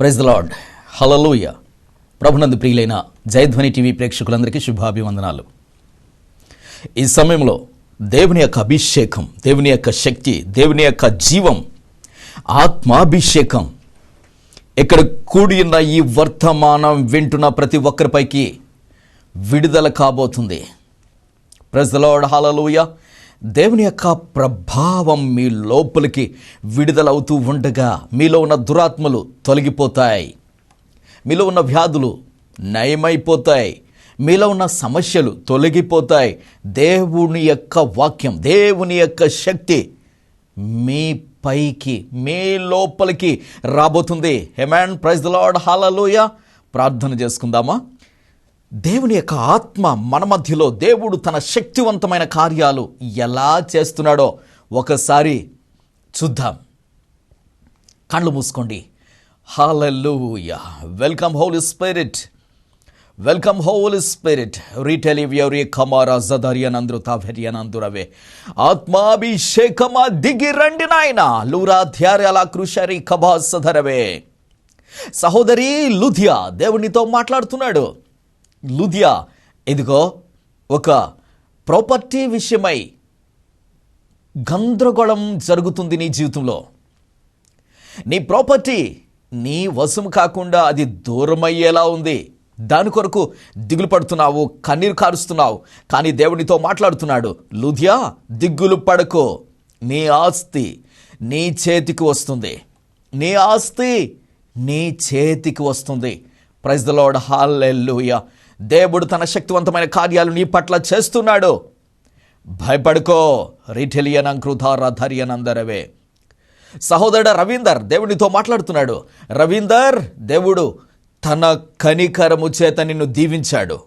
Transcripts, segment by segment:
Praise the lord హలలోయ ప్రభునందు ప్రియులైన జయధ్వని టీవీ ప్రేక్షకులందరికీ శుభాభివందనాలు. ఈ సమయంలో దేవుని యొక్క అభిషేకం దేవుని యొక్క శక్తి దేవుని యొక్క జీవం ఆత్మాభిషేకం ఇక్కడ కూడి ఉన్న ఈ వర్తమానం వింటున్న ప్రతి ఒక్కరిపైకి విడుదల కాబోతుంది. ప్రజలోడ్ హాలలోయ దేవుని యొక్క ప్రభావం మీ లోపలికి విడుదలవుతూ ఉండగా మీలో ఉన్న దురాత్మలు తొలగిపోతాయి. మీలో ఉన్న వ్యాధులు నయమైపోతాయి. మీలో ఉన్న సమస్యలు తొలగిపోతాయి. దేవుని యొక్క వాక్యం దేవుని యొక్క శక్తి మీ పైకి మీ లోపలికి రాబోతుంది. హెమాన్ ప్రైజ్ ద లార్డ్ హాలలోయ ప్రార్థన చేసుకుందామా? దేవుని యొక్క ఆత్మ మన మధ్యలో దేవుడు తన శక్తివంతమైన కార్యాలు ఎలా చేస్తున్నాడో ఒకసారి చూద్దాం. కళ్ళు మూసుకోండి. Hallelujah welcome holy spirit welcome holy spirit రీటెల్ ఎవరి కమారా జదరియనంద్రు తావెరియనందురవే ఆత్మాభిషేకమా దిగి రండి నాయన లూరా ధ్యార్యాల కృషరి కబాసధరవే సహోదరి లుధియా దేవునితో మాట్లాడుతున్నాడు లుధియా ఇదిగో ఒక ప్రాపర్టీ విషయమై గందరగోళం జరుగుతుంది నీ జీవితంలో. నీ ప్రాపర్టీ నీ వశం కాకుండా అది దూరమయ్యేలా ఉంది. దాని కొరకు దిగులు పడుతున్నావు కన్నీరు కారుస్తున్నావు కానీ దేవునితో మాట్లాడుతున్నాడు. లుధియా దిగులు పడకు. నీ ఆస్తి నీ చేతికి వస్తుంది. నీ ఆస్తి నీ చేతికి వస్తుంది. ప్రైజ్ ద లార్డ్ దేవుడు తన శక్తివంతమైన కార్యాలు నీ పట్ల చేస్తున్నాడు. భయపడుకో రిఠెలియనం కృతారధర్యనందరవే సహోదరుడు రవీందర్ దేవునితో మాట్లాడుతున్నాడు. రవీందర్ దేవుడు తన కనికరము చేత నిన్ను దీవించాడు.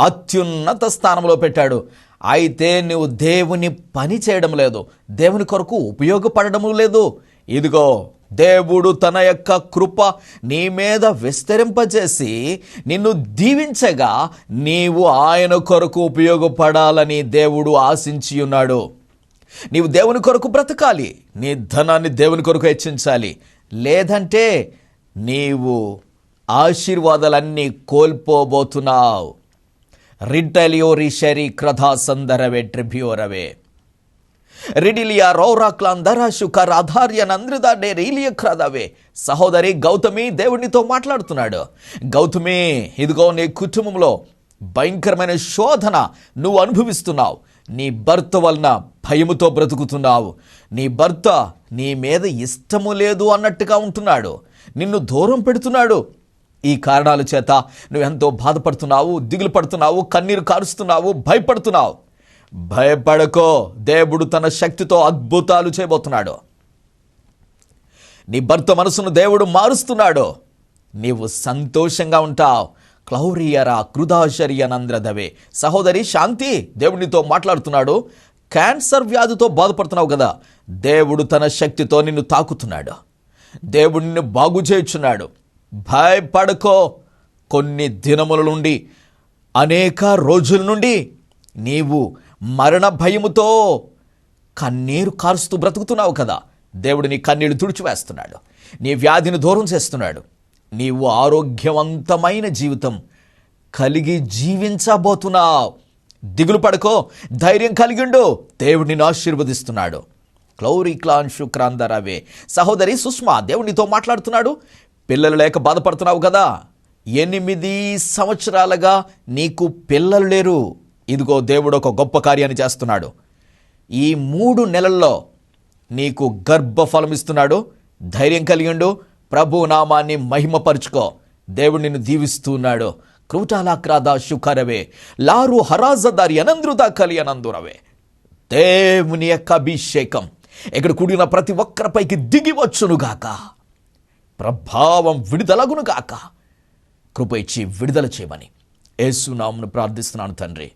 అత్యున్నత స్థానంలో పెట్టాడు. అయితే నువ్వు దేవుని పని చేయడం లేదు. దేవుని కొరకు ఉపయోగపడడం లేదు. ఇదిగో దేవుడు తన యొక్క కృప నీ మీద విస్తరింపజేసి నిన్ను దీవించగా నీవు ఆయన కొరకు ఉపయోగపడాలని దేవుడు ఆశించి ఉన్నాడు. నీవు దేవుని కొరకు బ్రతకాలి. నీ ధనాన్ని దేవుని కొరకు హెచ్చించాలి. లేదంటే నీవు ఆశీర్వాదాలన్నీ కోల్పోబోతున్నావు. రిడ్డలియో రిషరి క్రధా సందరవే ట్రిబ్యూరవే. రిడిలియా రౌరాక్లాందరాశు కరాధార్య నంద్రిదాడే రీలియ క్రదవే. సహోదరి గౌతమి దేవునితో మాట్లాడుతున్నాడు. గౌతమి ఇదిగో నీ కుటుంబంలో భయంకరమైన శోధన నువ్వు అనుభవిస్తున్నావు. నీ భర్త వలన భయముతో బ్రతుకుతున్నావు. నీ భర్త నీ మీద ఇష్టము లేదు అన్నట్టుగా ఉంటున్నాడు. నిన్ను దూరం పెడుతున్నాడు. ఈ కారణాల చేత నువ్వెంతో బాధపడుతున్నావు దిగులు పడుతున్నావు కన్నీరు కారుస్తున్నావు భయపడుతున్నావు. భయపడకో. దేవుడు తన శక్తితో అద్భుతాలు చేయబోతున్నాడు. నీ భర్త మనసును దేవుడు మారుస్తున్నాడు. నీవు సంతోషంగా ఉంటావు. క్లౌరియరా కృదాశర్యనంద్రదవే సహోదరి శాంతి దేవునితో మాట్లాడుతున్నాడు. క్యాన్సర్ వ్యాధితో బాధపడుతున్నావు కదా. దేవుడు తన శక్తితో నిన్ను తాకుతున్నాడు. దేవుడు నిన్ను బాగు చేయుచున్నాడు. భయపడకో. కొన్ని దినముల నుండి అనేక రోజుల నుండి నీవు మరణ భయముతో కన్నీరు కారుస్తూ బ్రతుకుతున్నావు కదా. దేవుడు నీ కన్నీళ్ళు తుడిచివేస్తున్నాడు. నీ వ్యాధిని దూరం చేస్తున్నాడు. నీవు ఆరోగ్యవంతమైన జీవితం కలిగి జీవించబోతున్నావు. దిగులు పడకో ధైర్యం కలిగిండు దేవుడు నిన్ను ఆశీర్వదిస్తున్నాడు. క్లౌరీ క్లాన్ శుక్రాందరవే సహోదరి సుష్మా దేవునితో మాట్లాడుతున్నాడు. పిల్లలు లేక బాధపడుతున్నావు కదా. ఎనిమిది సంవత్సరాలుగా నీకు పిల్లలు లేరు. ఇదిగో దేవుడు ఒక గొప్ప కార్యాన్ని చేస్తున్నాడు. ఈ మూడు నెలల్లో నీకు గర్భఫలం ఇస్తున్నాడు ధైర్యం కలిగిండు. ప్రభు నామాన్ని మహిమపరుచుకో. దేవుడు నిన్ను దీవిస్తున్నాడు. క్రూటాలాక్రాద శుఖరవే లారు హరాజదారి అనంద్రుదా కలి అనందురవే. దేవుని యొక్క అభిషేకం. ఇక్కడ కూడిన ప్రతి ఒక్కరిపైకి దిగివచ్చునుగాక ప్రభావం విడుదలగునుగాక కృప ఇచ్చి విడుదల చేయమని. యేసునామును ప్రార్థిస్తున్నాను తండ్రి.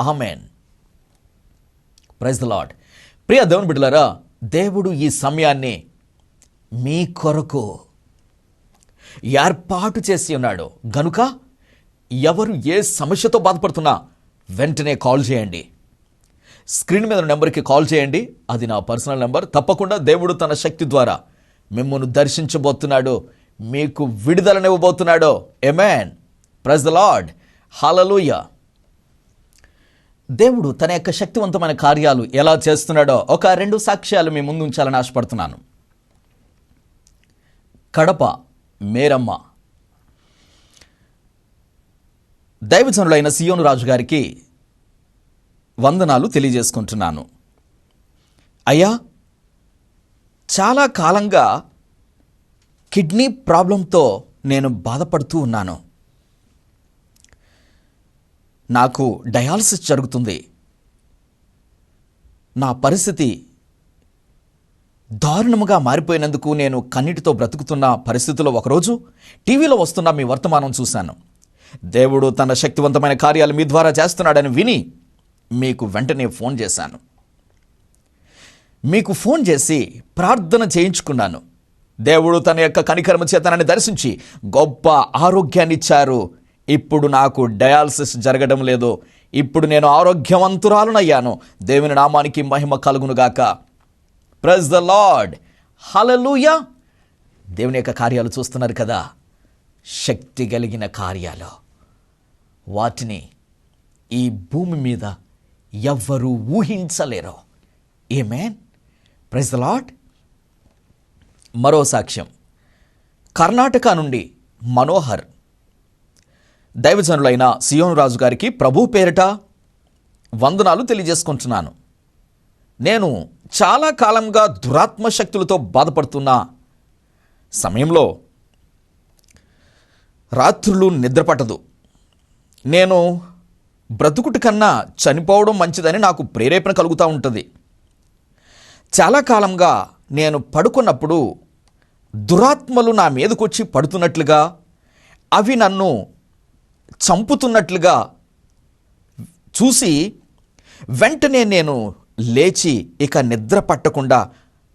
ఆమెన్. ప్రైజ్ ద లాడ్ ప్రియ దేవుని బిడ్డలారా దేవుడు ఈ సమయాన్ని మీ కొరకు ఏర్పాటు చేసి ఉన్నాడు. గనుక ఎవరు ఏ సమస్యతో బాధపడుతున్నా వెంటనే కాల్ చేయండి. స్క్రీన్ మీద నెంబర్కి కాల్ చేయండి. అది నా పర్సనల్ నెంబర్. తప్పకుండా దేవుడు తన శక్తి ద్వారా మిమ్మల్ని దర్శించబోతున్నాడు. మీకు విడుదలనివ్వబోతున్నాడో. Amen praise the Lord hallelujah దేవుడు తన యొక్క శక్తివంతమైన కార్యాలు ఎలా చేస్తున్నాడో ఒక రెండు సాక్ష్యాలు మీ ముందు ఉంచాలని ఆశపడుతున్నాను. కడప మేరమ్మ. దైవజనులైన సియోను రాజు గారికి వందనాలు తెలియజేసుకుంటున్నాను. అయ్యా చాలా కాలంగా కిడ్నీ ప్రాబ్లంతో నేను బాధపడుతూ ఉన్నాను. నాకు డయాలసిస్ జరుగుతుంది. నా పరిస్థితి దారుణముగా మారిపోయినందుకు నేను కన్నిటితో బ్రతుకుతున్న పరిస్థితిలో ఒకరోజు టీవీలో వస్తున్న మీ వర్తమానం చూశాను. దేవుడు తన శక్తివంతమైన కార్యాలు మీ ద్వారా చేస్తున్నాడని విని మీకు వెంటనే ఫోన్ చేశాను. మీకు ఫోన్ చేసి ప్రార్థన చేయించుకున్నాను. దేవుడు తన యొక్క కనికరమ చేతనాన్ని దర్శించి గొప్ప ఆరోగ్యాన్ని ఇచ్చారు ఇప్పుడు నాకు డయాలసిస్ జరగడం లేదు. ఇప్పుడు నేను ఆరోగ్యవంతురాలునయ్యాను. దేవుని నామానికి మహిమ కలుగునుగాక ప్రెస్ ద లార్డ్ హలలుయ దేవుని యొక్క కార్యాలు చూస్తున్నారు కదా. శక్తి కలిగిన కార్యాలు. వాటిని ఈ భూమి మీద ఎవ్వరూ ఊహించలేరు. ఏమేన్ ప్రెస్ ద లార్డ్ మరో సాక్ష్యం. కర్ణాటక నుండి మనోహర్ దైవజనులైన సియోను రాజు గారికి ప్రభు పేరిట వందనాలు తెలియజేసుకుంటున్నాను. నేను చాలా కాలంగా దురాత్మ శక్తులతో బాధపడుతున్న సమయంలో రాత్రులు నిద్రపట్టదు. నేను బ్రతుకుటి కన్నా చనిపోవడం మంచిదని నాకు ప్రేరేపణ కలుగుతూ ఉంటుంది. చాలా కాలంగా నేను పడుకున్నప్పుడు దురాత్మలు నా మీదకొచ్చి పడుతున్నట్లుగా అవి నన్ను చంపుతున్నట్లుగా చూసి వెంటనే నేను లేచి ఇక నిద్ర పట్టకుండా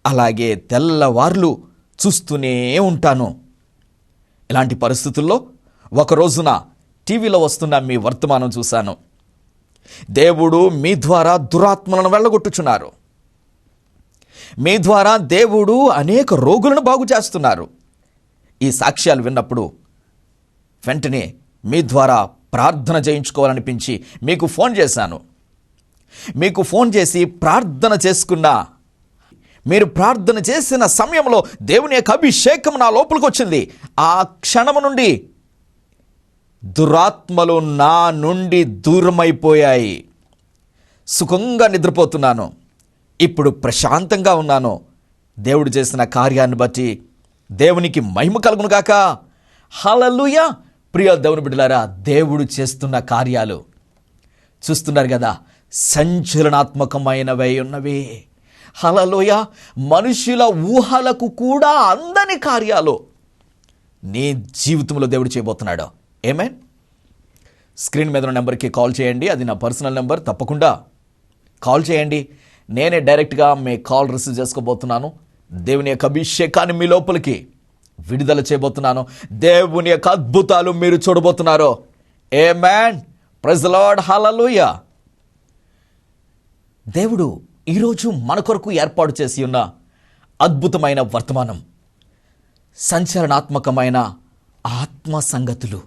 అలాగే తెల్లవార్లు చూస్తూనే ఉంటాను. ఇలాంటి పరిస్థితుల్లో ఒక రోజున టీవీలో వస్తున్న మీ వర్తమానం చూశాను. దేవుడు మీ ద్వారా దురాత్మలను వెళ్ళగొట్టుచున్నారు. మీ ద్వారా దేవుడు అనేక రోగులను బాగు చేస్తున్నారు ఈ సాక్ష్యాలు విన్నప్పుడు వెంటనే మీ ద్వారా ప్రార్థన చేయించుకోవాలనిపించి మీకు ఫోన్ చేశాను. మీకు ఫోన్ చేసి ప్రార్థన చేసుకున్నా మీరు ప్రార్థన చేసిన సమయంలో దేవుని యొక్క అభిషేకం నా లోపలికి వచ్చింది. ఆ క్షణము నుండి దురాత్మలు నా నుండి దూరమైపోయాయి. సుఖంగా నిద్రపోతున్నాను. ఇప్పుడు ప్రశాంతంగా ఉన్నాను. దేవుడు చేసిన కార్యాన్ని బట్టి దేవునికి మహిమ కలుగును గాక. హలలుయ ప్రియ దేవుని బిడ్డలారా దేవుడు చేస్తున్న కార్యాలు చూస్తున్నారు కదా సంచలనాత్మకమైనవై ఉన్నవి. హలలోయ మనుషుల ఊహలకు కూడా అందని కార్యాలు నీ జీవితంలో దేవుడు చేయబోతున్నాడు. ఏమేన్ స్క్రీన్ మీద ఉన్న నెంబర్కి కాల్ చేయండి అది నా పర్సనల్ నెంబర్ తప్పకుండా కాల్ చేయండి. నేనే డైరెక్ట్గా మీ కాల్ రిసీవ్ చేసుకోబోతున్నాను. దేవుని యొక్క అభిషేకాన్ని మీ లోపలికి విడుదల చేయబోతున్నాను. దేవుని యొక్క అద్భుతాలు మీరు చూడబోతున్నారు. ఏ మ్యాన్ ప్రెజ్ హలలుయ దేవుడు ఈరోజు మన కొరకు ఏర్పాటు చేసి ఉన్న అద్భుతమైన వర్తమానం. సంచలనాత్మకమైన ఆత్మ సంగతులు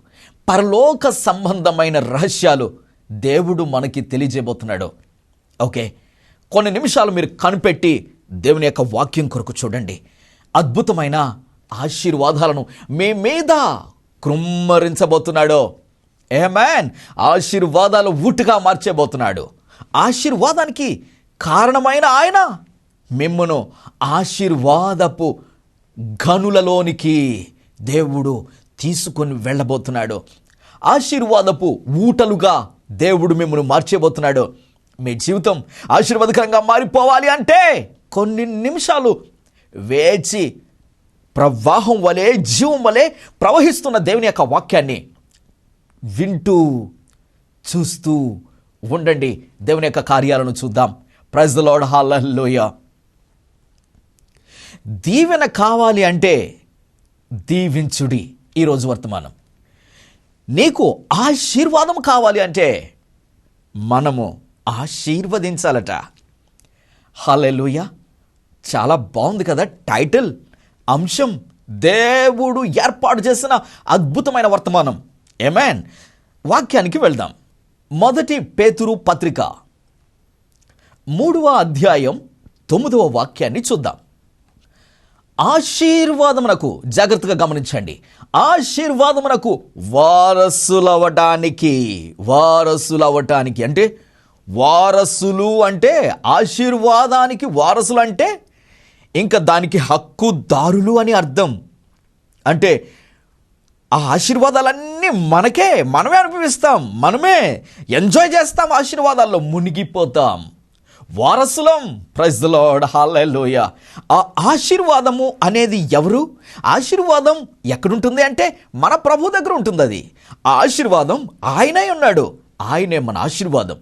పరలోక సంబంధమైన రహస్యాలు దేవుడు మనకి తెలియజేయబోతున్నాడు. ఓకే కొన్ని నిమిషాలు మీరు కనిపెట్టి దేవుని యొక్క వాక్యం కొరకు చూడండి. అద్భుతమైన ఆశీర్వాదాలను మీ మీద కృమ్మరించబోతున్నాడు. ఏ మ్యాన్ ఆశీర్వాదాలు ఊటుగా మార్చేబోతున్నాడు. ఆశీర్వాదానికి కారణమైన ఆయన మిమ్మను ఆశీర్వాదపు గనులలోనికి దేవుడు తీసుకొని వెళ్ళబోతున్నాడు. ఆశీర్వాదపు ఊటలుగా దేవుడు మిమ్మల్ని మార్చేబోతున్నాడు. మీ జీవితం ఆశీర్వాదకరంగా మారిపోవాలి అంటే కొన్ని నిమిషాలు వేచి ప్రవాహం వలె జీవం వలె ప్రవహిస్తున్న దేవుని యొక్క వాక్యాన్ని వింటూ చూస్తూ ఉండండి. దేవుని యొక్క కార్యాలను చూద్దాం. ప్రైజ్ ద హాలలోయ దీవెన కావాలి అంటే దీవించుడి ఈరోజు వర్తమానం. నీకు ఆశీర్వాదం కావాలి అంటే మనము ఆశీర్వదించాలట. హలెలుయ చాలా బాగుంది కదా టైటిల్. అంశం దేవుడు ఏర్పాటు చేసిన అద్భుతమైన వర్తమానం. ఏమేన్ వాక్యానికి వెళ్దాం. మొదటి పేతురు పత్రిక. మూడవ అధ్యాయం తొమ్మిదవ వాక్యాన్ని చూద్దాం. ఆశీర్వాదమునకు జాగ్రత్తగా గమనించండి. ఆశీర్వాదమునకు వారసులవటానికి వారసులవటానికి అంటే వారసులు అంటే ఆశీర్వాదానికి వారసులు అంటే ఇంకా దానికి హక్కుదారులు అని అర్థం. అంటే ఆ ఆశీర్వాదాలన్నీ మనకే మనమే అనుభవిస్తాం మనమే ఎంజాయ్ చేస్తాం ఆశీర్వాదాల్లో మునిగిపోతాం. వారసులం ప్రైజ్ లార్డ్ ఆ ఆశీర్వాదము అనేది ఎవరు? ఆశీర్వాదం ఎక్కడుంటుంది అంటే మన ప్రభు దగ్గర ఉంటుంది అది ఆ ఆశీర్వాదం ఆయనే ఉన్నాడు. ఆయనే మన ఆశీర్వాదం.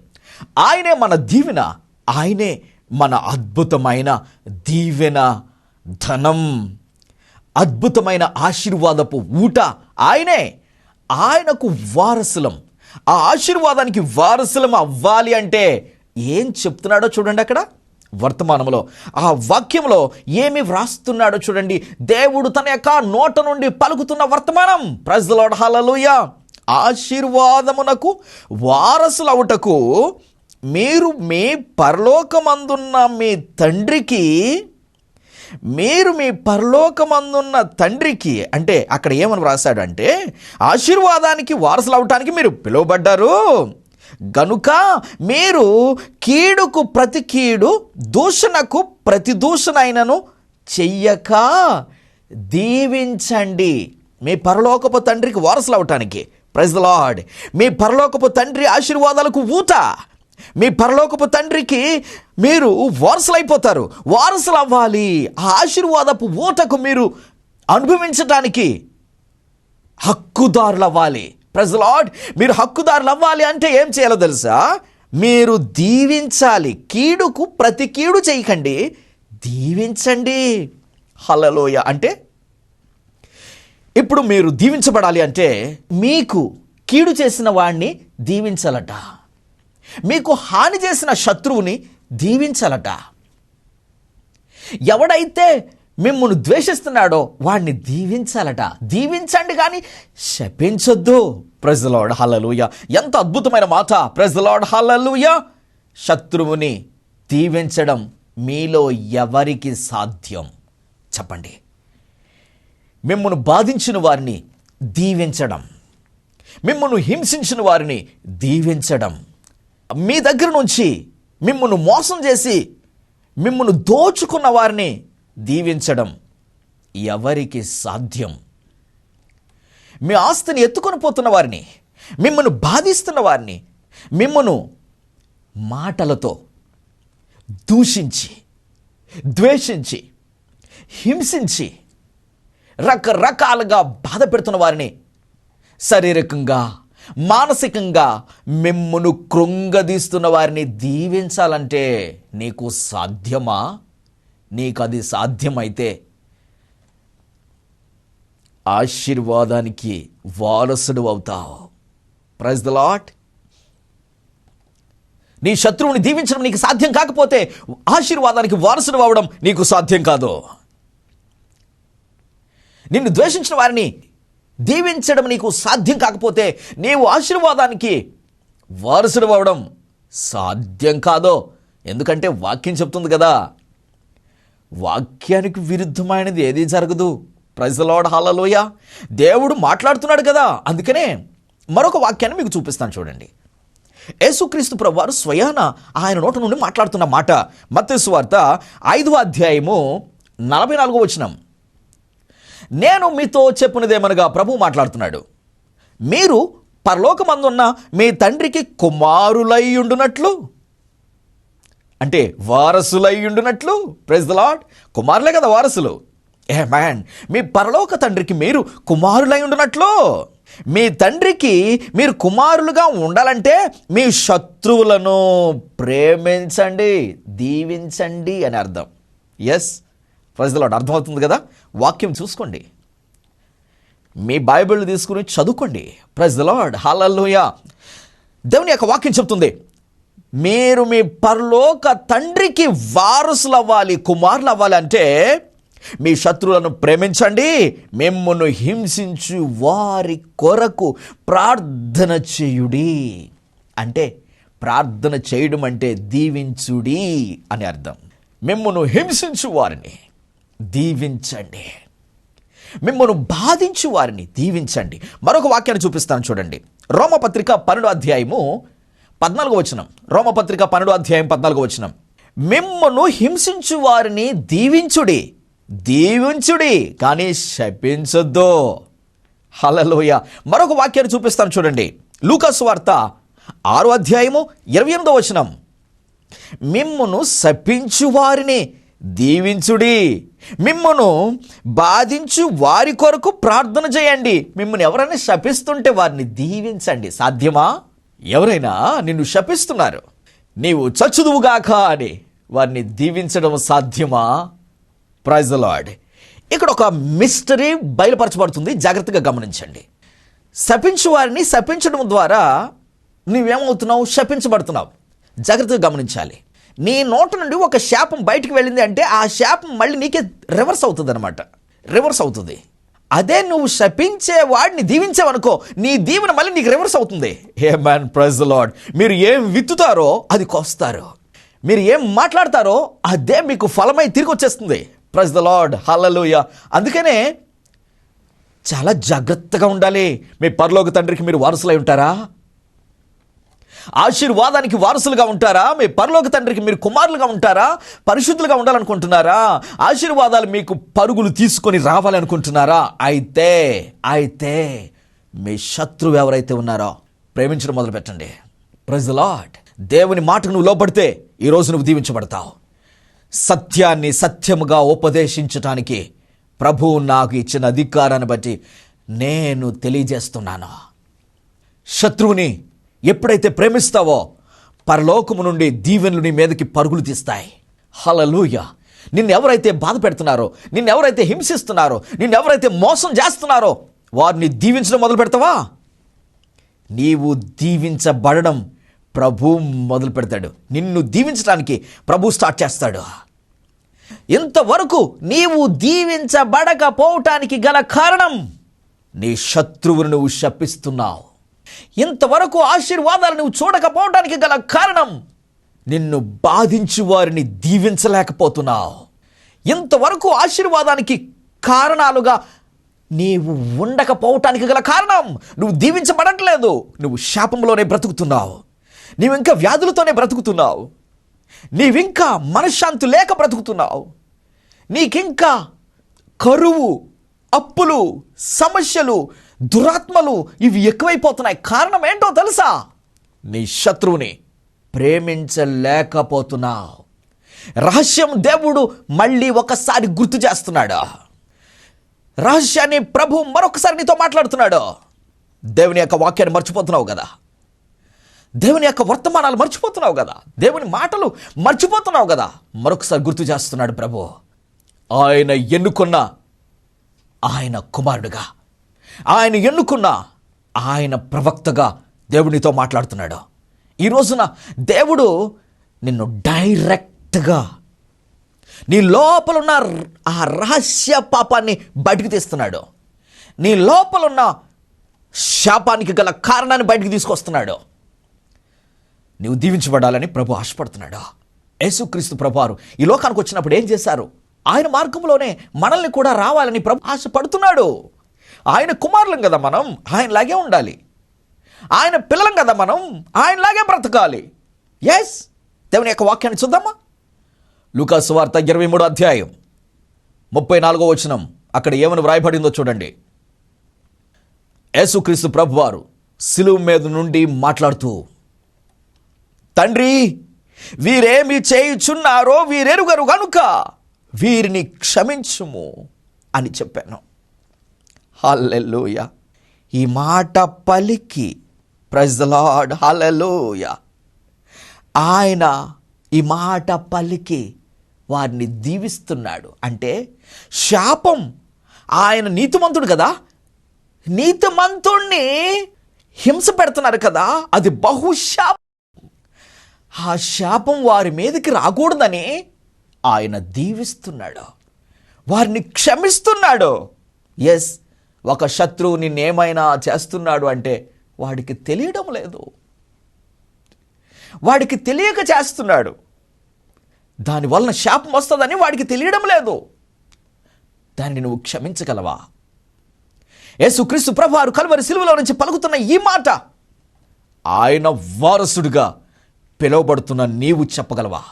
ఆయనే మన దీవెన. ఆయనే మన అద్భుతమైన దీవెన ధనం అద్భుతమైన ఆశీర్వాదపు ఊట ఆయనే. ఆయనకు వారసులం. ఆ ఆశీర్వాదానికి వారసులం అవ్వాలి అంటే ఏం చెప్తున్నాడో చూడండి అక్కడ వర్తమానంలో ఆ వాక్యంలో ఏమి వ్రాస్తున్నాడో చూడండి. దేవుడు తన యొక్క నోట నుండి పలుకుతున్న వర్తమానం. ప్రజలోడ హలలుయ ఆశీర్వాదమునకు వారసులవుటకు మీరు మీ పరలోకమందున్న మీ తండ్రికి మీరు మీ పరలోకమందున్న తండ్రికి అంటే అక్కడ ఏమని వ్రాసాడు అంటే ఆశీర్వాదానికి వారసులు అవటానికి మీరు పిలువబడ్డారు. గనుక మీరు కీడుకు ప్రతి కీడు దూషణకు ప్రతి దూషణైనను చెయ్యక దీవించండి. మీ పరలోకపు తండ్రికి వారసులు అవటానికి. ప్రైజ్ లార్డ్ మీ పరలోకపు తండ్రి ఆశీర్వాదాలకు ఊట మీ పరలోకపు తండ్రికి మీరు వారసులైపోతారు. వారసులు అవ్వాలి ఆ ఆశీర్వాదపు ఊటకు మీరు అనుభవించటానికి హక్కుదారులు అవ్వాలి ప్రజలాడ్ మీరు హక్కుదారులు అవ్వాలి అంటే ఏం చేయాలో తెలుసా? మీరు దీవించాలి. కీడుకు ప్రతి కీడు చేయకండి. దీవించండి. హలలోయ అంటే ఇప్పుడు మీరు దీవించబడాలి అంటే మీకు కీడు చేసిన వాడిని దీవించాలట. మీకు హాని చేసిన శత్రువుని దీవించాలట. ఎవడైతే మిమ్మల్ని ద్వేషిస్తున్నాడో వాడిని దీవించాలట. దీవించండి కానీ శపించొద్దు. ప్రజలాడ్ హలలుయ ఎంత అద్భుతమైన మాట. ప్రజలాడ్ హలలుయ శత్రువుని దీవించడం మీలో ఎవరికి సాధ్యం? చెప్పండి. మిమ్మల్ని బాధించిన వారిని దీవించడం. మిమ్మల్ని హింసించిన వారిని దీవించడం. మీ దగ్గర నుంచి మిమ్మల్ని మోసం చేసి మిమ్మల్ని దోచుకున్న వారిని దీవించడం ఎవరికి సాధ్యం? మీ ఆస్తిని ఎత్తుకొని పోతున్న వారిని మిమ్మల్ని బాధిస్తున్న వారిని మిమ్మను మాటలతో దూషించి ద్వేషించి హింసించి రకరకాలుగా బాధ పెడుతున్న వారిని శారీరకంగా మానసికంగా మిమ్మును కృంగదీస్తున్న వారిని దీవించాలంటే నీకు సాధ్యమా? నీకు అది సాధ్యమైతే ఆశీర్వాదానికి వారసుడు అవుతావు. ప్రైజ్ ద లాట్ నీ శత్రువుని దీవించడం నీకు సాధ్యం కాకపోతే ఆశీర్వాదానికి వారసుడు అవడం నీకు సాధ్యం కాదు. నిన్ను ద్వేషించిన వారిని దీవించడం నీకు సాధ్యం కాకపోతే నీవు ఆశీర్వాదానికి వారసుడు అవ్వడం సాధ్యం కాదో? ఎందుకంటే వాక్యం చెప్తుంది కదా వాక్యానికి విరుద్ధమైనది ఏది జరగదు. ప్రజలోడ హాలలోయ దేవుడు మాట్లాడుతున్నాడు కదా అందుకనే మరొక వాక్యాన్ని మీకు చూపిస్తాను చూడండి. యేసుక్రీస్తు ప్రభువారు స్వయాన ఆయన నోట నుండి మాట్లాడుతున్న మాట మత్స్సు వార్త ఐదవ అధ్యాయము నలభై నాలుగో వచనం. నేను మీతో చెప్పినదేమనగా ప్రభు మాట్లాడుతున్నాడు. మీరు పరలోకమందున్న మీ తండ్రికి కుమారులై ఉండునట్లు అంటే వారసులై ఉండునట్లు ప్రెజ్ ద లాడ్ కుమారులే కదా వారసులు. ఏ మ్యాన్ మీ పరలోక తండ్రికి మీరు కుమారులై ఉండునట్లు మీ తండ్రికి మీరు కుమారులుగా ఉండాలంటే మీ శత్రువులను ప్రేమించండి దీవించండి అని అర్థం. ఎస్ ప్రజలు అర్థమవుతుంది కదా? వాక్యం చూసుకోండి. మీ బైబిల్ తీసుకుని చదువుకోండి. ప్రైజ్ ద లార్డ్ హాలల్లోయ దేవుని యొక్క వాక్యం చెప్తుంది. మీరు మీ పరలోక తండ్రికి వారసులు అవ్వాలి కుమారులు అవ్వాలి అంటే మీ శత్రువులను ప్రేమించండి. మిమ్మల్ని హింసించు వారి కొరకు ప్రార్థన చేయుడి. అంటే ప్రార్థన చేయడం అంటే దీవించుడి అని అర్థం. మిమ్మల్ని హింసించు వారిని. దీవించండి. మిమ్మల్ని బాధించు వారిని దీవించండి. మరొక వాక్యాన్ని చూపిస్తాను చూడండి. రోమపత్రిక పన్నెండు అధ్యాయము పద్నాలుగు వచనం. రోమపత్రిక పన్నెండు అధ్యాయం పద్నాలుగు వచనం. మిమ్మను హింసించు వారిని దీవించుడి. దీవించుడి కానీ శపించొద్దు. హలలోయ మరొక వాక్యాన్ని చూపిస్తాను చూడండి. లూకాస్ వార్త ఆరో అధ్యాయము ఇరవై ఎనిమిదో వచనం. మిమ్మును శపించు వారిని. దీవించుడి. మిమ్మను బాధించు వారి కొరకు ప్రార్థన చేయండి. మిమ్మల్ని ఎవరైనా శపిస్తుంటే వారిని దీవించండి. సాధ్యమా? ఎవరైనా నిన్ను శపిస్తున్నారు. నీవు చచ్చుదువుగాక అని వారిని దీవించడం సాధ్యమా? ప్రైజ్ లార్డ్ ఇక్కడ ఒక మిస్టరీ బయలుపరచబడుతుంది. జాగ్రత్తగా గమనించండి. శపించు వారిని శపించడం ద్వారా నువ్వేమవుతున్నావు? శపించబడుతున్నావు. జాగ్రత్తగా గమనించాలి. నీ నోట నుండి ఒక శాపం బయటికి వెళ్ళింది అంటే ఆ శాపం మళ్ళీ నీకే రివర్స్ అవుతుంది అనమాట రివర్స్ అవుతుంది. అదే నువ్వు శపించే వాడిని దీవించావనుకో నీ దీవెన మళ్ళీ నీకు రివర్స్ అవుతుంది. హే మ్యాన్ ప్రైజ్ లాడ్ మీరు ఏం విత్తుతారో అది కోస్తారు. మీరు ఏం మాట్లాడతారో అదే మీకు ఫలమై తిరిగి వచ్చేస్తుంది. ప్రైజ్ ద లాడ్ హల్లలుయ అందుకనే చాలా జాగ్రత్తగా ఉండాలి. మీ పరలోక తండ్రికి మీరు వారసులై ఉంటారా? ఆశీర్వాదానికి వారసులుగా ఉంటారా? మీ పరలోక తండ్రికి మీరు కుమారులుగా ఉంటారా? పరిశుద్ధులుగా ఉండాలనుకుంటున్నారా? ఆశీర్వాదాలు మీకు పరుగులు తీసుకొని రావాలనుకుంటున్నారా? అయితే అయితే మీ శత్రువు ఎవరైతే ఉన్నారో ప్రేమించడం మొదలు పెట్టండి ప్రైజ్ లాడ్ దేవుని మాటకు నువ్వు లోపడితే ఈరోజు నువ్వు దీవించబడతావు. సత్యాన్ని సత్యముగా ఉపదేశించటానికి ప్రభువు నాకు ఇచ్చిన అధికారాన్ని బట్టి నేను తెలియజేస్తున్నాను. శత్రువుని ఎప్పుడైతే ప్రేమిస్తావో పరలోకము నుండి దీవెనలు నీ మీదకి పరుగులు తీస్తాయి. హలలుయ నిన్నెవరైతే బాధ పెడుతున్నారో నిన్నెవరైతే హింసిస్తున్నారో నిన్నెవరైతే మోసం చేస్తున్నారో వారిని దీవించడం మొదలు పెడతావా? నీవు దీవించబడడం ప్రభు మొదలు పెడతాడు. నిన్ను దీవించడానికి ప్రభు స్టార్ట్ చేస్తాడు. ఇంతవరకు నీవు దీవించబడకపోవటానికి గల కారణం నీ శత్రువును నువ్వు శపిస్తున్నావు. ఇంతవరకు ఆశీర్వాదాలు నువ్వు చూడకపోవటానికి గల కారణం నిన్ను బాధించు వారిని దీవించలేకపోతున్నావు. ఇంతవరకు ఆశీర్వాదానికి కారణాలుగా నీవు ఉండకపోవటానికి గల కారణం నువ్వు దీవించబడట్లేదు. నువ్వు శాపంలోనే బ్రతుకుతున్నావు. నీవు ఇంకా వ్యాధులతోనే బ్రతుకుతున్నావు. నీవింకా మనశ్శాంతి లేక బ్రతుకుతున్నావు. నీకింకా కరువు అప్పులు సమస్యలు దురాత్మలు ఇవి ఎక్కువైపోతున్నాయి. కారణం ఏంటో తెలుసా? నీ శత్రువుని ప్రేమించలేకపోతున్నావు. రహస్యం దేవుడు మళ్ళీ ఒకసారి గుర్తు చేస్తున్నాడు. రహస్యాన్ని ప్రభు మరొకసారి నీతో మాట్లాడుతున్నాడు. దేవుని యొక్క వాక్యాన్ని మర్చిపోతున్నావు కదా. దేవుని యొక్క వర్తమానాలు మర్చిపోతున్నావు కదా. దేవుని మాటలు మర్చిపోతున్నావు కదా. మరొకసారి గుర్తు చేస్తున్నాడు ప్రభు. ఆయన ఎన్నుకున్న ఆయన కుమారుడుగా. ఆయన ఎన్నుకున్న ఆయన ప్రవక్తగా దేవునితో మాట్లాడుతున్నాడు. ఈ రోజున దేవుడు నిన్ను డైరెక్ట్గా నీ లోపలున్న ఆ రహస్య పాపాన్ని బయటికి తీస్తున్నాడు. నీ లోపలున్న శాపానికి గల కారణాన్ని బయటికి తీసుకొస్తున్నాడు. నీవు దీవించబడాలని ప్రభు ఆశపడుతున్నాడు. యేసుక్రీస్తు ప్రభువారు ఈ లోకానికి వచ్చినప్పుడు ఏం చేశారు? ఆయన మార్గంలోనే మనల్ని కూడా రావాలని ప్రభు ఆశపడుతున్నాడు. ఆయన కుమారులం కదా మనం ఆయనలాగే ఉండాలి. ఆయన పిల్లలం కదా మనం ఆయనలాగే బ్రతకాలి. ఎస్ దేవుని యొక్క వాక్యాన్ని చూద్దామా? లూకాసు వార్త ఇరవై మూడో అధ్యాయం ముప్పై నాలుగో వచనం. అక్కడ ఏమని వ్రాయబడిందో చూడండి. యేసుక్రీస్తు ప్రభువారు సిలువు మీద నుండి మాట్లాడుతూ తండ్రి వీరేమి చేయుచున్నారో వీరెరుగరు కనుక వీరిని క్షమించుము అని చెప్పాను. హల్లెలూయ ఈ మాట పలికి. ప్రజలాడ్ హల్లెలూయ ఆయన ఈ మాట పలికి వారిని దీవిస్తున్నాడు. అంటే శాపం. ఆయన నీతిమంతుడు కదా. నీతిమంతుణ్ణి హింస పెడుతున్నారు కదా. అది బహుశాపం ఆ శాపం వారి మీదకి రాకూడదని ఆయన దీవిస్తున్నాడు. వారిని క్షమిస్తున్నాడు. ఎస్ ఒక శత్రువు నిన్నేమైనా చేస్తున్నాడు అంటే వాడికి తెలియడం లేదు. వాడికి తెలియక చేస్తున్నాడు. దానివలన శాపం వస్తుందని వాడికి తెలియడం లేదు. దాన్ని నువ్వు క్షమించగలవా? యేసుక్రీస్తు ప్రభువారు కలువరి సిలువలో నుంచి పలుకుతున్న ఈ మాట ఆయన వారసుడిగా పిలువబడుతున్న నీవు చెప్పగలవా?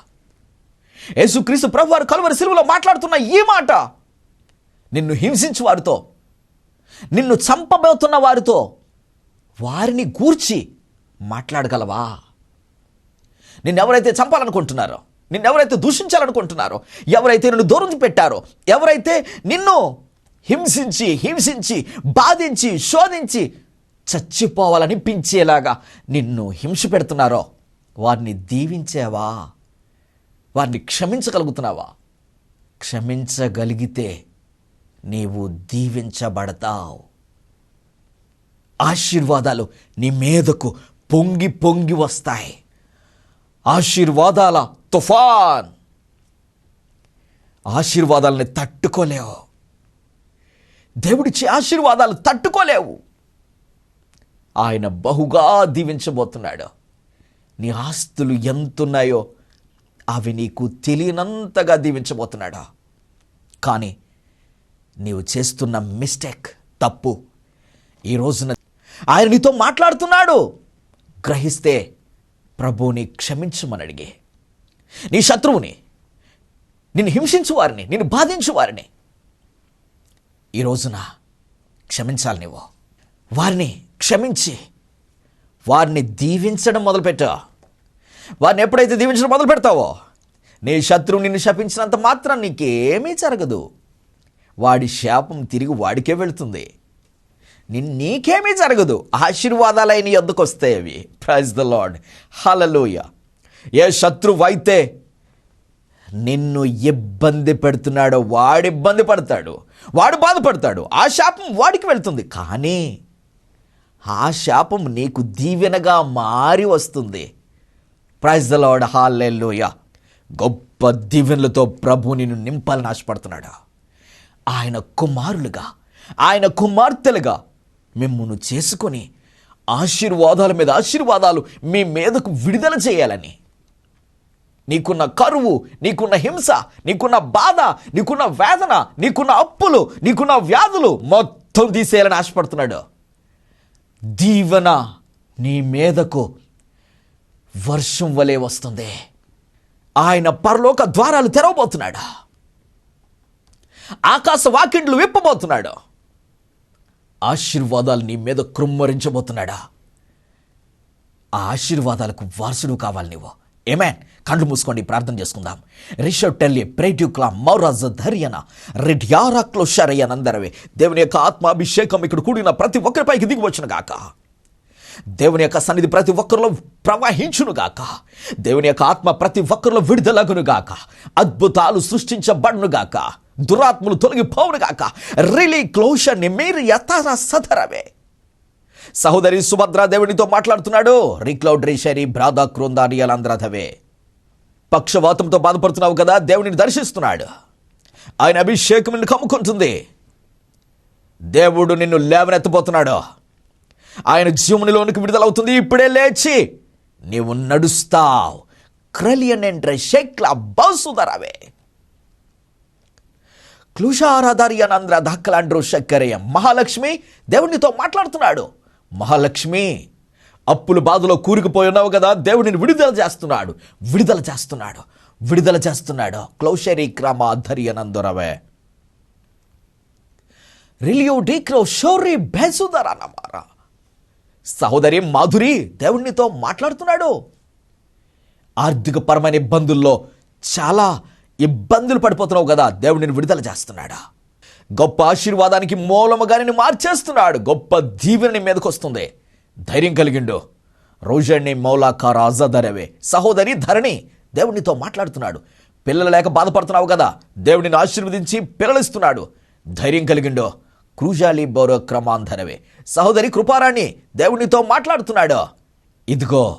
యేసుక్రీస్తు ప్రభువారు కలువరి సిలువలో మాట్లాడుతున్న ఈ మాట నిన్ను హింసించు వారితో నిన్ను చంపబోతున్న వారితో వారిని గూర్చి మాట్లాడగలవా? నిన్నెవరైతే చంపాలనుకుంటున్నారో నిన్నెవరైతే దూషించాలనుకుంటున్నారో ఎవరైతే నిన్ను దూరం పెట్టారో ఎవరైతే నిన్ను హింసించి హింసించి బాధించి శోధించి చచ్చిపోవాలనిపించేలాగా నిన్ను హింస పెడుతున్నారో వారిని దీవించావా? వారిని క్షమించగలుగుతున్నావా? క్షమించగలిగితే నీవు దీవించబడతావు. ఆశీర్వాదాలు నీ మీదకు పొంగి పొంగి వస్తాయి. ఆశీర్వాదాల తుఫాన్. ఆశీర్వాదాలని తట్టుకోలేవు. దేవుడిచ్చే ఆశీర్వాదాలు తట్టుకోలేవు. ఆయన బహుగా దీవించబోతున్నాడు. నీ ఆస్తులు ఎంతున్నాయో అవి నీకు తెలియనంతగా దీవించబోతున్నాడు. కానీ నీవు చేస్తున్న మిస్టేక్ తప్పు. ఈ రోజున ఆయన నీతో మాట్లాడుతున్నాడు. గ్రహిస్తే ప్రభువుని క్షమించమని అడిగే. నీ శత్రువుని నిన్ను హింసించు వారిని నిన్ను బాధించు వారిని. ఈ రోజున క్షమించాలి నీవు. వారిని క్షమించి వారిని దీవించడం మొదలుపెట్టా. వారిని ఎప్పుడైతే దీవించడం మొదలు పెడతావో నీ శత్రువు నిన్ను శపించినంత మాత్రం నీకేమీ జరగదు. వాడి శాపం తిరిగి వాడికే వెళుతుంది. నిన్ నీకేమీ జరగదు. ఆశీర్వాదాలైన ఎద్దుకు వస్తాయి అవి? ప్రైజ్ ద లాడ్ హలలోయ ఏ శత్రువు అయితే నిన్ను ఇబ్బంది పెడుతున్నాడో వాడు ఇబ్బంది పడతాడు. వాడు బాధపడతాడు. ఆ శాపం వాడికి వెళ్తుంది. కానీ ఆ శాపం నీకు దీవెనగా మారి వస్తుంది. ప్రైజ్ ద లాడ్ హాలెల్లోయ గొప్ప దీవెనలతో ప్రభు నిన్ను నింపాలని ఆశపడుతున్నాడు? ఆయన కుమారులుగా ఆయన కుమార్తెలుగా మిమ్మును చేసుకొని ఆశీర్వాదాల మీద ఆశీర్వాదాలు మీ మీదకు విడుదల చేయాలని. నీకున్న కరువు నీకున్న హింస నీకున్న బాధ నీకున్న వేదన నీకున్న అప్పులు నీకున్న వ్యాధులు మొత్తం తీసేయాలని ఆశపడుతున్నాడు. దీవెన నీ మీదకు వర్షం వలె వస్తుంది. ఆయన పరలోక ద్వారాలు తెరవబోతున్నాడు. ఆకాశ వాకిండ్లు విప్పబోతున్నాడు. ఆశీర్వాదాలు నీ మీద కృమ్మరించబోతున్నాడా? ఆ ఆశీర్వాదాలకు వారసుడు కావాలి నీవు. ఏమే కండ్లు మూసుకోండి ప్రార్థన చేసుకుందాం. రిషబ్ టెల్లి ప్రేట్యుక్లా మౌరాజ ధర్యన రెడ్యారాక్లో షరయ్యనందరవే దేవుని యొక్క ఆత్మాభిషేకం ఇక్కడ కూడిన ప్రతి ఒక్కరిపైకి దిగివచ్చును గాక. దేవుని యొక్క సన్నిధి ప్రతి ఒక్కరిలో ప్రవహించును గాక. దేవుని యొక్క ఆత్మ ప్రతి ఒక్కరిలో విడుదలగును గాక. అద్భుతాలు సృష్టించబడును గాక. దురాత్మలు తొలగిపోవును గాక. రిలీ క్లోషన్ మీరు యథార సదరవే సహోదరి సుభద్రా దేవునితో మాట్లాడుతున్నాడు. రీక్లౌడ్ రీషరి బ్రాదా క్రోందారియాలంధ్రధవే పక్షవాతంతో బాధపడుతున్నావు కదా దేవునిని దర్శిస్తున్నాడు. ఆయన అభిషేకం నిన్ను కమ్ముకుంటుంది. దేవుడు నిన్ను లేవనెత్తబోతున్నాడు. ఆయన జీవునిలోనికి విడుదలవుతుంది. ఇప్పుడే లేచి నీవు నడుస్తావు. క్రలియన్ ఎంట్ర షెక్ల బౌసుదరవే క్లూషారాధార్యనంద్ర దాక్కలాండ్రు శక్కరయ్య మహాలక్ష్మి దేవునితో మాట్లాడుతున్నాడు. మహాలక్ష్మి అప్పుల బాధలో కూరుకుపోయి ఉన్నావు కదా దేవుడిని విడుదల చేస్తున్నాడు. విడుదల చేస్తున్నాడు. విడుదల చేస్తున్నాడు. క్లౌషరీ క్రమాధర్యనందురవే రిలియో డీక్రో షోరీ బెసుదరా నమారా. సహోదరి మాధురి దేవుణ్ణితో మాట్లాడుతున్నాడు. ఆర్థికపరమైన ఇబ్బందుల్లో చాలా ఇబ్బందులు పడిపోతున్నావు కదా దేవుడిని విడుదల చేస్తున్నాడా? గొప్ప ఆశీర్వాదానికి మూలముగా నిన్ను మార్చేస్తున్నాడు. గొప్ప దీవెన నీ మీదకు వస్తుంది. ధైర్యం కలిగిండు. రోజాణి మౌలాకార అజదరవే సహోదరి ధరణి దేవునితో మాట్లాడుతున్నాడు. పిల్లలు లేక బాధపడుతున్నావు కదా దేవుడిని ఆశీర్వదించి పిల్లలిస్తున్నాడు. ధైర్యం కలిగిండో. క్రూజాలి బౌర క్రమాంధరవే సహోదరి కృపారాణి దేవునితో మాట్లాడుతున్నాడు. ఇదిగో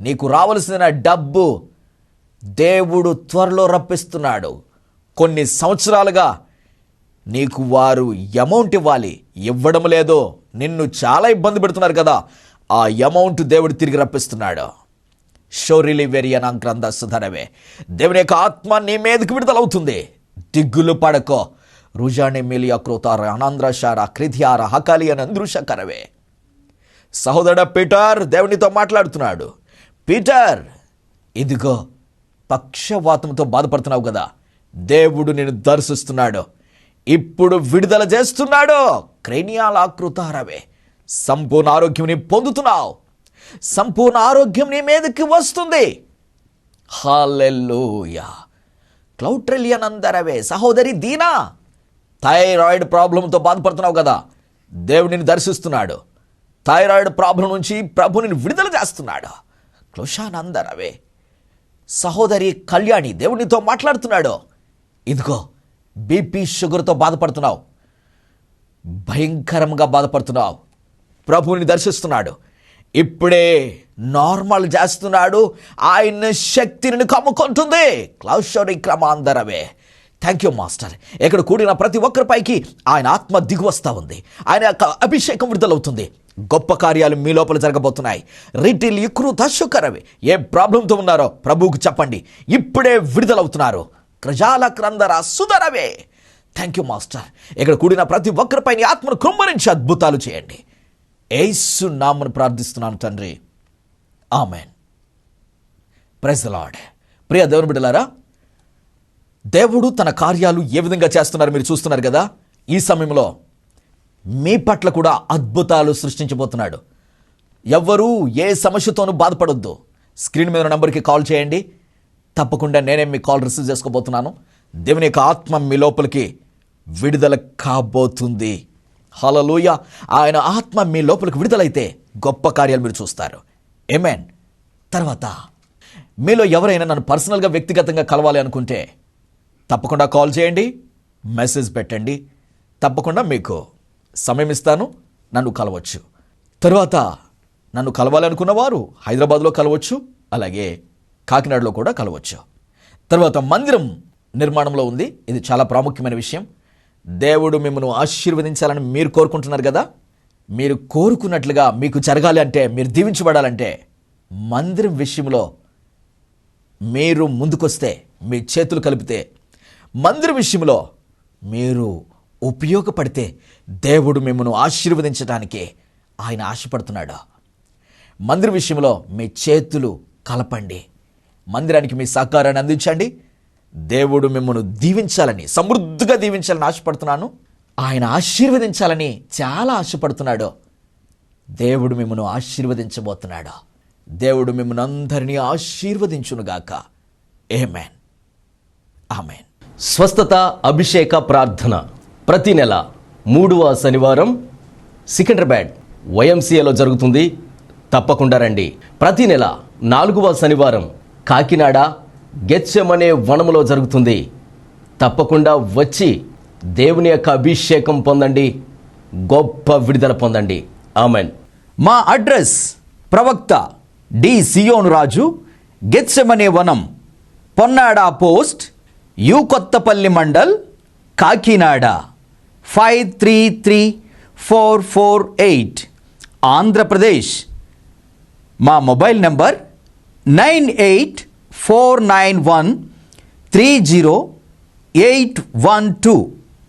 నీకు రావలసిన డబ్బు దేవుడు త్వరలో రప్పిస్తున్నాడు. కొన్ని సంవత్సరాలుగా నీకు వారు అమౌంట్ ఇవ్వాలి. ఇవ్వడం లేదో నిన్ను చాలా ఇబ్బంది పెడుతున్నారు కదా. ఆ అమౌంట్ దేవుడు తిరిగి రప్పిస్తున్నాడు. షోరిలి వెరియన గ్రంథ సుధరవే. దేవుని యొక్క ఆత్మ నీ మీదకి విడుదలవుతుంది. దిగ్గులు పడకో. రుజాని మిలియా కృతార అనంద్రశార క్రిధియార హకాలి అని అందృశకరవే సహోదరుడ పీటర్ దేవునితో మాట్లాడుతున్నాడు. పీటర్ ఇదిగో పక్షవాతంతో బాధపడుతున్నావు కదా. దేవుడు నేను దర్శిస్తున్నాడు. ఇప్పుడు విడుదల చేస్తున్నాడు. క్రేనియాలాకృతారవే సంపూర్ణ ఆరోగ్యం నీ పొందుతున్నావు. సంపూర్ణ ఆరోగ్యం నీ మీదకి వస్తుంది. హాలెల్లుయా. క్లౌట్రెలియన్ అందరవే సహోదరి దీనా థైరాయిడ్ ప్రాబ్లంతో బాధపడుతున్నావు కదా. దేవుడిని దర్శిస్తున్నాడు. థైరాయిడ్ ప్రాబ్లం నుంచి ప్రభుని విడుదల చేస్తున్నాడు. క్లుషానందరవే. సహోదరి కళ్యాణి దేవునితో మాట్లాడుతున్నాడు. ఇదిగో బీపీ షుగర్తో బాధపడుతున్నావు. భయంకరంగా బాధపడుతున్నావు. ప్రభువుని దర్శిస్తున్నాడు. ఇప్పుడే నార్మల్ చేస్తున్నాడు. ఆయన శక్తిని కమ్ముకుంటుంది. క్లౌషరి క్రమాందరవే థ్యాంక్ యూ మాస్టర్ ఇక్కడ కూడిన ప్రతి ఒక్కరిపైకి ఆయన ఆత్మ దిగు వస్తూ ఉంది. ఆయన యొక్క అభిషేకం విడుదలవుతుంది. గొప్ప కార్యాలు మీ లోపల జరగబోతున్నాయి. రిటిల్ ఇక్రు దశకరవి. ఏ ప్రాబ్లంతో ఉన్నారో ప్రభువుకు చెప్పండి. ఇప్పుడే విడుదలవుతున్నారు. క్రజాల క్రందర సుధరవే. థ్యాంక్ యూ మాస్టర్ ఇక్కడ కూడిన ప్రతి ఒక్కరిపై ఆత్మను కుమ్మరించి అద్భుతాలు చేయండి. ఏసు నామను ప్రార్థిస్తున్నాను తండ్రి. ఆమెన్. ప్రైజ్ లాడ్ ప్రియ దేవుని బిడ్డలారా దేవుడు తన కార్యాలు ఏ విధంగా చేస్తున్నారు మీరు చూస్తున్నారు కదా? ఈ సమయంలో మీ పట్ల కూడా అద్భుతాలు సృష్టించబోతున్నాడు. ఎవ్వరూ ఏ సమస్యతోనూ బాధపడొద్దు. స్క్రీన్ మీద నెంబర్కి కాల్ చేయండి. తప్పకుండా నేనే మీ కాల్ రిసీవ్ చేసుకోబోతున్నాను. దేవుని యొక్క ఆత్మ మీ లోపలికి విడుదల కాబోతుంది. హలలోయ ఆయన ఆత్మ మీ లోపలికి విడుదలైతే గొప్ప కార్యాలు మీరు చూస్తారు. ఏమేన్ తర్వాత మీలో ఎవరైనా నన్ను పర్సనల్గా వ్యక్తిగతంగా కలవాలి అనుకుంటే తప్పకుండా కాల్ చేయండి. మెసేజ్ పెట్టండి. తప్పకుండా మీకు సమయం ఇస్తాను నన్ను కలవచ్చు. తర్వాత నన్ను కలవాలనుకున్న వారు హైదరాబాద్లో కలవచ్చు అలాగే కాకినాడలో కూడా కలవచ్చు. తర్వాత మందిరం నిర్మాణంలో ఉంది. ఇది చాలా ప్రాముఖ్యమైన విషయం. దేవుడు మిమ్మల్ని ఆశీర్వదించాలని మీరు కోరుకుంటున్నారు కదా? మీరు కోరుకున్నట్లుగా మీకు జరగాలి అంటే మీరు దీవించబడాలంటే మందిరం విషయంలో మీరు ముందుకొస్తే మీ చేతులు కలిపితే మందిరం విషయంలో మీరు ఉపయోగపడితే దేవుడు మిమ్మను ఆశీర్వదించడానికి ఆయన ఆశపడుతున్నాడు. మందిర విషయంలో మీ చేతులు కలపండి. మందిరానికి మీ సహకారాన్ని అందించండి. దేవుడు మిమ్మల్ని దీవించాలని సమృద్ధిగా దీవించాలని ఆశపడుతున్నాను. ఆయన ఆశీర్వదించాలని చాలా ఆశపడుతున్నాడు. దేవుడు మిమ్మల్ని ఆశీర్వదించబోతున్నాడు. దేవుడు మిమ్మల్ని అందరినీ ఆశీర్వదించునుగాక. ఏమేన్ ఆమెన్ స్వస్థత అభిషేక ప్రార్థన. ప్రతి నెల మూడవ శనివారం సికింద్రాబాద్ వైఎంసీఏలో జరుగుతుంది. తప్పకుండా రండి. ప్రతి నెల నాలుగవ శనివారం కాకినాడ గెచ్చమనే వనములో జరుగుతుంది. తప్పకుండా వచ్చి దేవుని యొక్క అభిషేకం పొందండి. గొప్ప విడుదల పొందండి. ఆమెన్. మా అడ్రస్ ప్రవక్త డి సియోను రాజు గెచ్చమనే వనం Ponnada post U Kothapalli mandal Kakinada. Five three three four four eight Andhra Pradesh మా mobile number nine eight four nine one three zero eight one two.